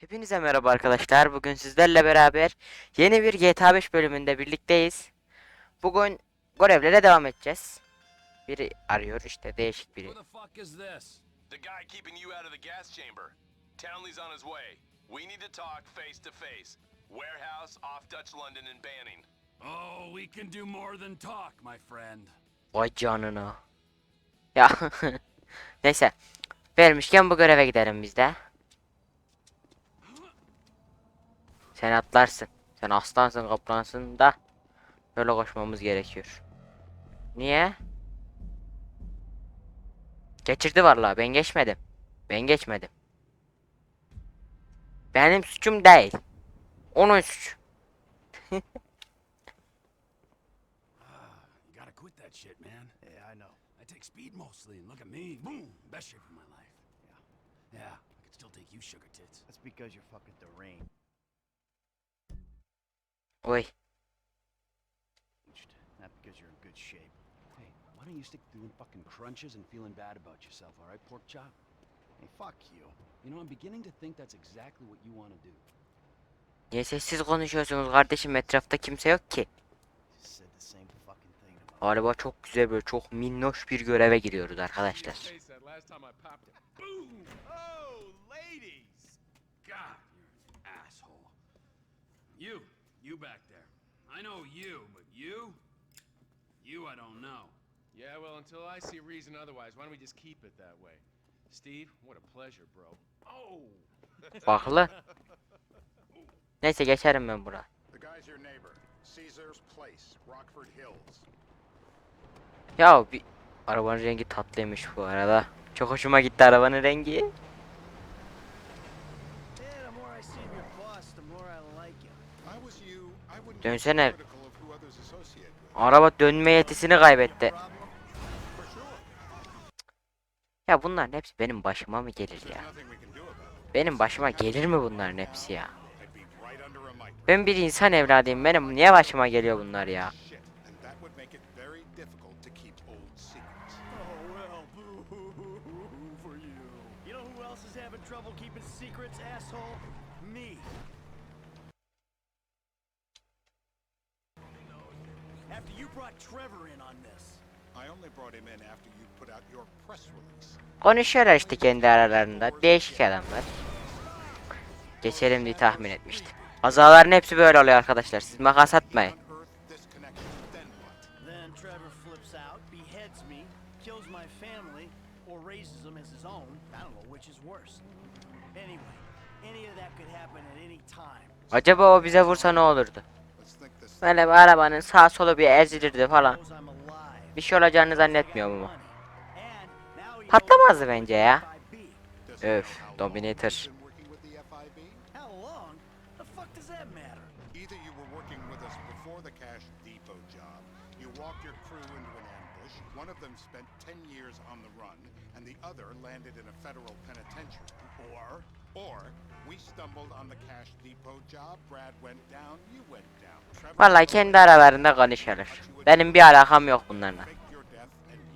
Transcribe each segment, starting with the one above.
Hepinize merhaba arkadaşlar. Bugün sizlerle beraber yeni bir GTA 5 bölümünde birlikteyiz. Bugün görevlere devam edeceğiz. Biri arıyor işte değişik biri. Who the fuck is this? The guy keeping you out of the gas chamber. Townley's on his way. We need to talk face to face. Warehouse off Dutch London and Banning. Oh, we can do more than talk, my friend. Vay canına. Ya neyse. Vermişken bu göreve gidelim biz de. Sen atlarsın. Sen aslansın kaplansın da böyle koşmamız gerekiyor. Niye? Geçirdi vallahi ben geçmedim. Ben geçmedim. Benim suçum değil. Onun suçu. You gotta quit that shit, man. Yeah, I know. I take speed mostly, and look at me. Boom! Best shape of my life. Yeah. Yeah, I could still take you sugar tits. That's because you're fucking deranged. Oy. Not because you're in good shape. Hey, why don't you stick to doing fucking crunches and feeling bad about yourself, all right, pork chop? Hey, fuck you. You know, I'm beginning to think that's exactly what you want to do. Niye sessiz konuşuyorsunuz kardeşim etrafta kimse yok ki. Galiba çok güzel böyle çok minnoş bir göreve giriyoruz arkadaşlar. Oh, ladies! God, you're an asshole. You, you back there. I know you, but you? You, I don't know. Yeah, well, until I see reason otherwise, why don't we just keep it that way? Steve, what a pleasure, bro. Oh! Baklı. Neyse geçerim ben bura. The guy's your neighbor. Caesar's Place, Rockford Hills. Ya bir arabanın rengi tatlıymış bu arada. Çok hoşuma gitti arabanın rengi. Yeah, the more I see of your boss, the more I like you. If I was you, I wouldn't Dönsene. Araba dönme yetisini kaybetti. Ya bunların hepsi benim başıma mı gelir ya? Benim başıma gelir mi bunların hepsi ya? Ben bir insan evladıyım. Benim niye başıma geliyor bunlar ya? Shit. And that would make it very difficult to keep old secrets. Oh, well, boo for you. You know who else is having trouble keeping secrets, asshole? Me. After you brought Trevor in on this. I only brought him in after you put out your press release. Konuşuyorlar işte kendi aralarında. Değişik adamlar. Geçelim diye tahmin etmiştim. Kazaların hepsi böyle oluyor arkadaşlar. Siz makas atmayın. Unearth this connection, then what? Then Trevor flips out, beheads me, kills my family, or raises them as his own. I don't know which is worse. Anyway, any of that could happen at any time. Acaba o bize vursa ne olurdu? Böyle bir arabanın sağ solu bir ezilirdi falan. Bir şey olacağını zannetmiyorum ama. Patlamazdı bence ya. Öf, Dominator. you've been working with the FIB? How long? The fuck does that matter? Either you were working with us before the Cash Depot job, you walked your crew into an ambush, one of them spent 10 years on the run, and the other landed in a federal penitentiary. Or, Vallahi kendi aralarında konuşuyorlar. Benim bir alakam yok bunlarla.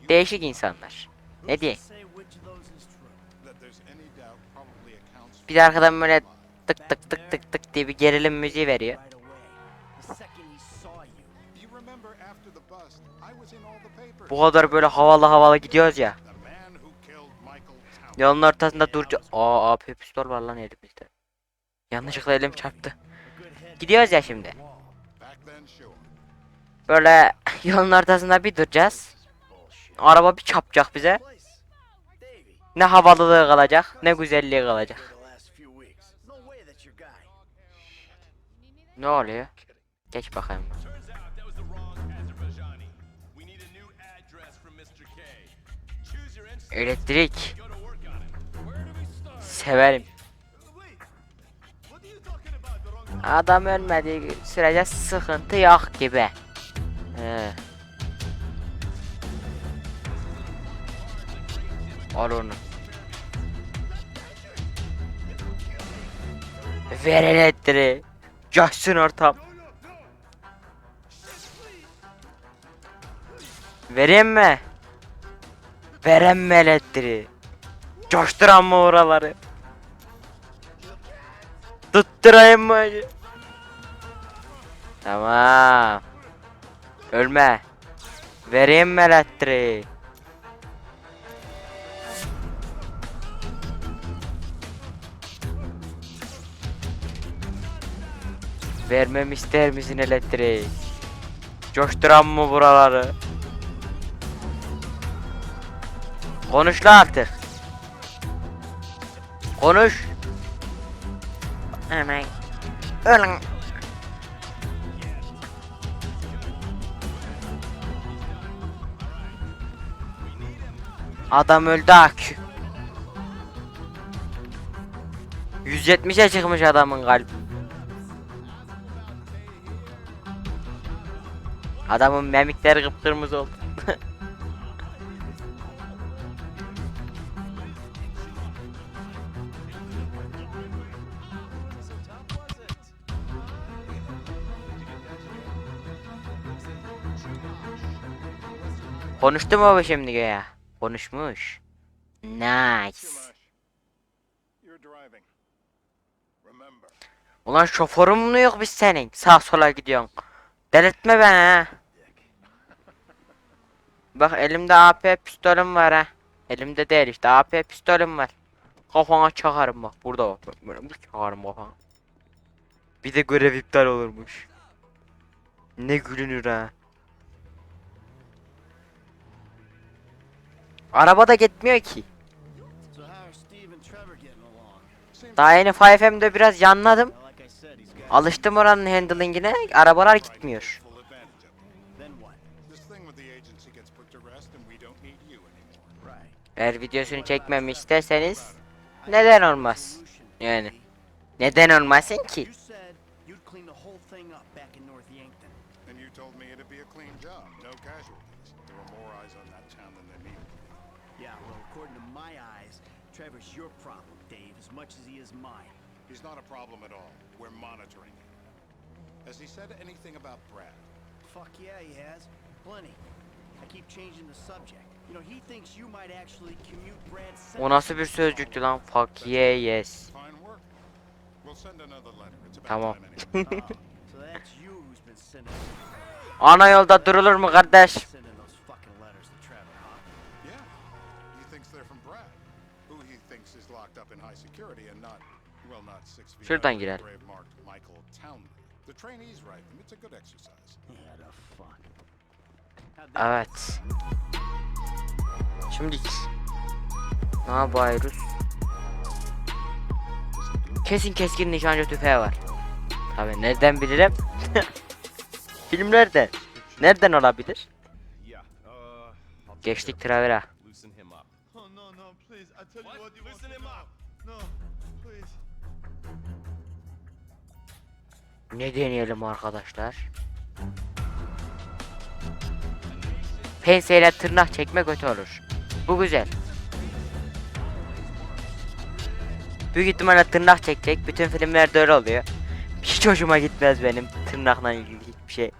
Değişik insanlar. Ne diyeyim? Bir de arkadan böyle tık tık tık tık tık diye bir gerilim müziği veriyor. Bu kadar böyle havalı havalı gidiyoruz ya. Yolun ortasında durca... Aa AP pistol var lan elimizde. Yanlışlıkla elim çarptı. Gidiyoruz ya şimdi. Böyle yolun ortasında bir duracağız. Araba bir çarpacak bize. Ne havalılığı kalacak ne güzelliği kalacak. Ne oluyor? Geç bakayım. Elektrik. Wrong Adam ölmediği sürece sıkıntı yok gibi. Al onu. Ver elektriği. Coşsun ortam. Vereyim mi? Verem mi elektriği? Coşturan mı oraları? Tutturayım mı? Tamam. Ölme. Vereyim mi elektriği? Vermem ister misin elektriği? Coşturan mı buraları? Konuş la artık. Konuş. Hemen. Ölün. Adam öldü ak. 170'e çıkmış adamın kalbi. Adamın memikleri kıpkırmızı oldu. Konuştu mu bu şimdi ya? Konuşmuş. Nice. Ulan şoförün mü yok biz senin? Sağ sola gidiyorsun. Delirtme beni ha. Bak elimde AP pistolüm var ha. Elimde değil işte AP pistolüm var. Kafana çakarım bak burada. Bak, Böyle bir çakarım kafana. Bir de görev iptal olurmuş. Ne gülünür ha. Araba da gitmiyor ki. Daha yeni 5M'de biraz yanladım. Alıştım oranın handlingine. Arabalar gitmiyor. Eğer videosunu çekmemi isterseniz neden olmaz? Yani. Neden olmasın ki? You said you'd clean the whole thing up back in North Yankton. And you told me it'd be a clean job, no casualties. There were more eyes on that town than there needed to be. Yeah, well, according to my eyes, Trevor's your problem, Dave, as much as he is mine. He's not a problem at all. We're monitoring him. Has he said anything about Brad? Fuck yeah, he has. Plenty. I keep changing the subject. You know, he thinks you might actually commute Brad's O nasıl bir sözcüktü lan? Fuck yeah yes. Fine work. We'll send another letter. It's about Tamam. time anyway. Oh, so that's you who's been sending, Ana yolda durulur mu kardeş? How'd that Evet. Şimdi ne yapıyoruz? Kesin keskin nişancı tüfeği var. Tabi nereden bilirim? Filmlerde. Nereden olabilir? Uh, Geçtik Travera. No, please. Ne deneyelim arkadaşlar? Penseyle tırnak çekme kötü olur. Bu güzel. Büyük ihtimalle tırnak çekecek. Bütün filmlerde öyle oluyor. Hiç hoşuma gitmez benim tırnakla ilgili hiçbir şey.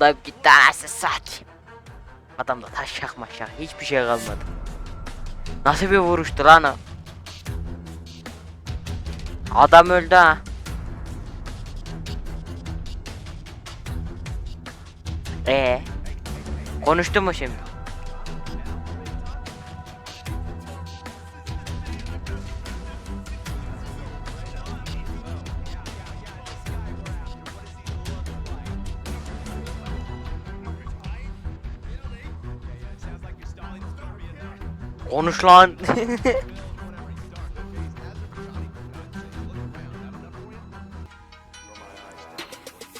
Adam gitti anasını satayım. Adamda taş şak hiçbir şey kalmadı. Nasıl bir vuruştu lan o? Adam öldü ha. Ee, konuştu mu şimdi? Konuş lan.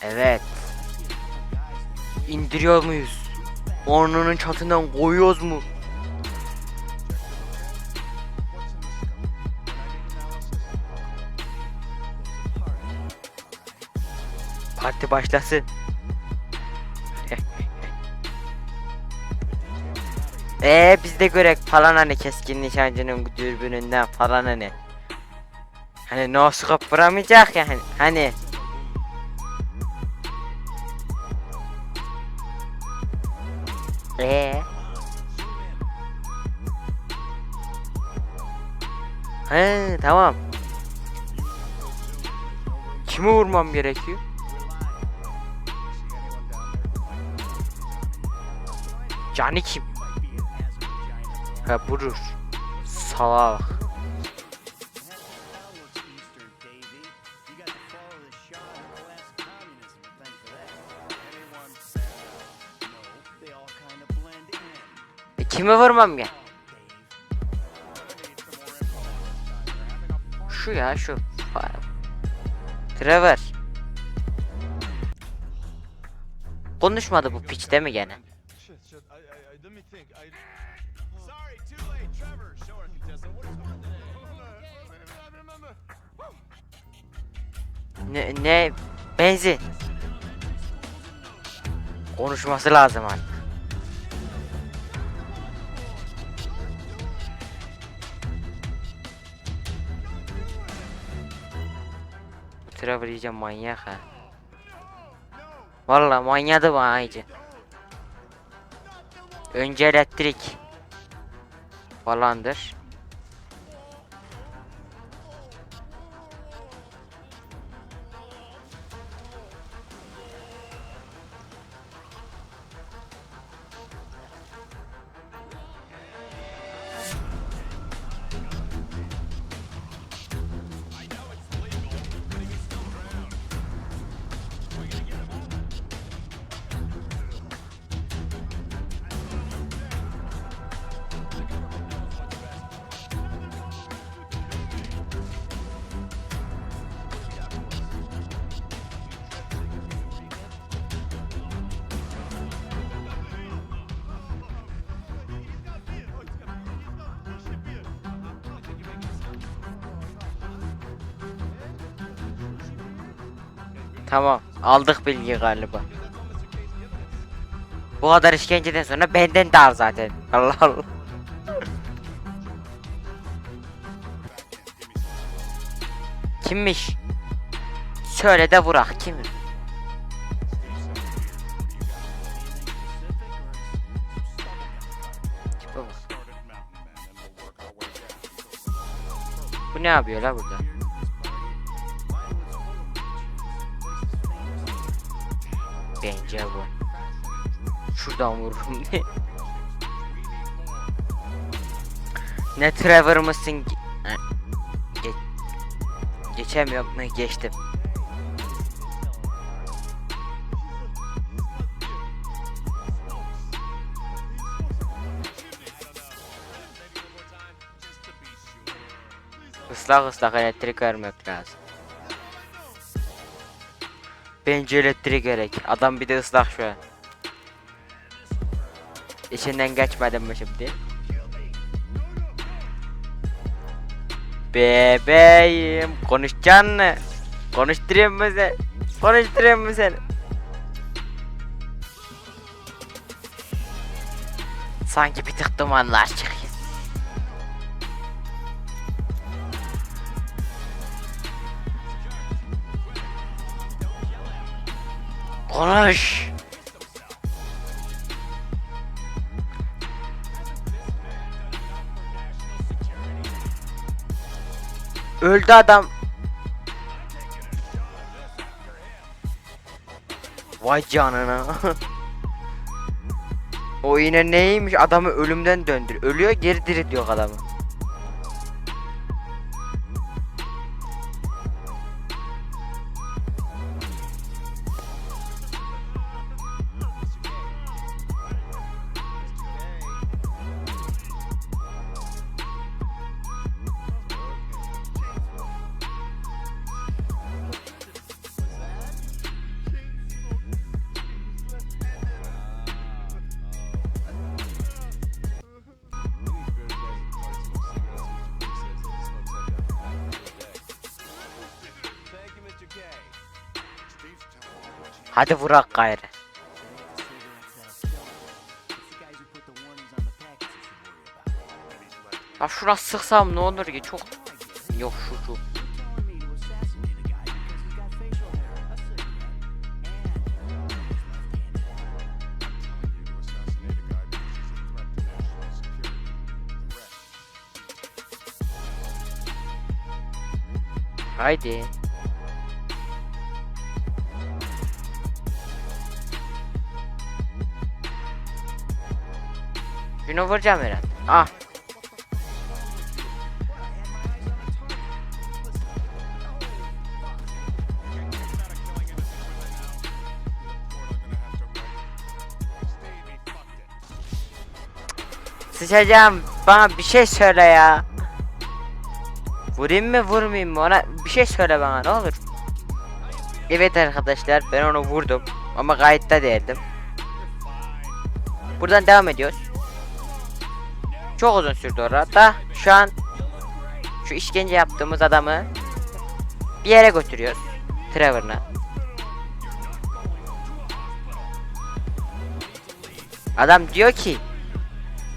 evet. İndiriyor muyuz? Ornunun çatından koyuyoruz mu? Parti başlasın. Ee biz de görek falan hani keskin nişancının dürbününden falan hani. Hani no scope vuramayacak ya hani. hani. Ee. He tamam. Kimi vurmam gerekiyor? Cani kim? Ha vurur. Salak. E, kimi vurmam? Dave. Şu ya şu. Trevor. Konuşmadı bu piç değil mi gene? Ne, ne? Benzin. Konuşması lazım artık. Bu Trevor iyice manyak ha. Valla manyadı bu ha iyice. Önce elektrik. Falandır. Tamam aldık bilgi galiba. Bu kadar işkenceden sonra benden de al zaten. Allah Allah. Kimmiş? Söyle de vurak kim? Bu ne yapıyor la burada? Şuradan vururum ne Trevor mısın? Ge- Geçemiyorum mu? Geçtim. Islak ıslak elektrik vermek lazım. Bence elektrik gerek. Adam bir de ıslak şu an. İçinden geçmedim mi şimdi? Bebeğim konuşacaksın mı? Konuşturayım mı seni? Konuşturayım mı seni? Sanki bir tık dumanlar çıkıyor. Konuş. Öldü adam. Vay canına. o yine neymiş adamı ölümden döndür. Ölüyor geri diri diyor adamı. On the packets Ha şuna sıksam ne olur ki? Çok yok şu şu. telling Şunu vuracağım herhalde. Ah. Sıçacağım. Bana bir şey söyle ya. Vurayım mı vurmayayım mı ona bir şey söyle bana ne olur. Evet arkadaşlar ben onu vurdum ama kayıtta değildim. Buradan devam ediyoruz. Çok uzun sürdü orada. Şu an şu işkence yaptığımız adamı bir yere götürüyoruz. Trevor'ına. Adam diyor ki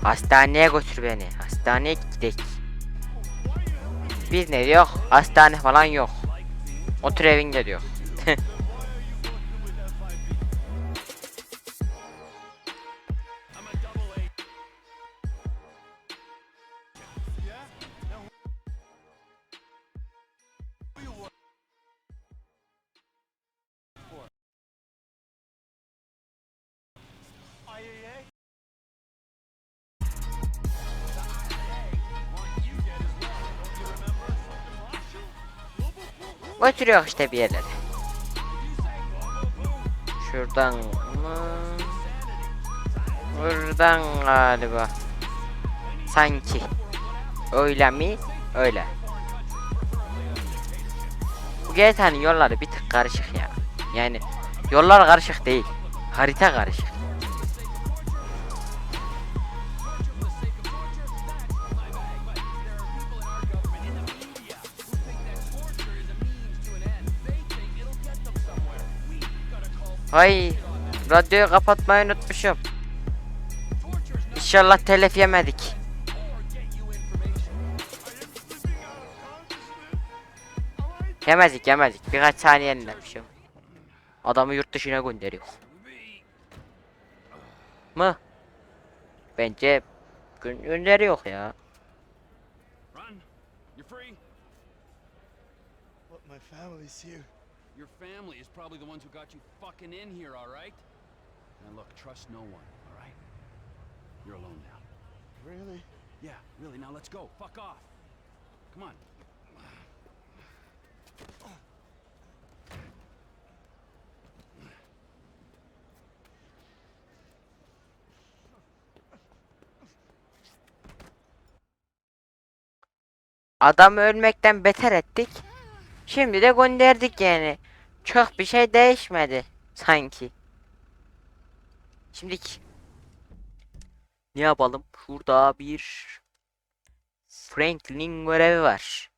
hastaneye götür beni. Hastaneye gidelim. Biz ne diyor? Hastane falan yok. Otur evinde diyor. Götürüyor işte bir yerlere. Şuradan mı? Buradan galiba. Sanki. Öyle mi? Öyle. Bu GTA'nın yolları bir tık karışık ya. Yani yollar karışık değil. Harita karışık. Hay radyoyu kapatmayı unutmuşum. İnşallah telef yemedik. Yemezdik yemezdik. Birkaç saniye dinlemişim. Adamı yurt dışına gönderiyor. Mı? Bence gö gönderiyor ya. Run. You're free. But my family's here. Your family is probably the ones who got you fucking in here, all right? Now look, trust no one, all right? You're alone now. Really? Yeah, really. Now let's go. Fuck off. Come on. Adamı ölmekten beter ettik. Şimdi de gönderdik yani. Çok bir şey değişmedi sanki. Şimdi ne yapalım? Şurada bir Franklin görevi var.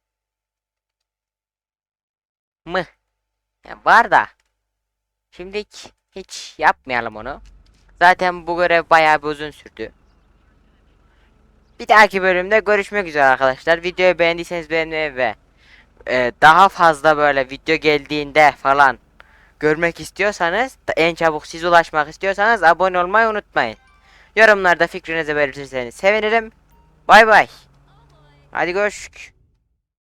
Mı? Ya var da. Şimdi hiç yapmayalım onu. Zaten bu görev bayağı bir uzun sürdü. Bir dahaki bölümde görüşmek üzere arkadaşlar. Videoyu beğendiyseniz beğenmeyi ve e, daha fazla böyle video geldiğinde falan görmek istiyorsanız en çabuk siz ulaşmak istiyorsanız abone olmayı unutmayın. Yorumlarda fikrinizi belirtirseniz sevinirim. Bay bay. Hadi görüşürüz.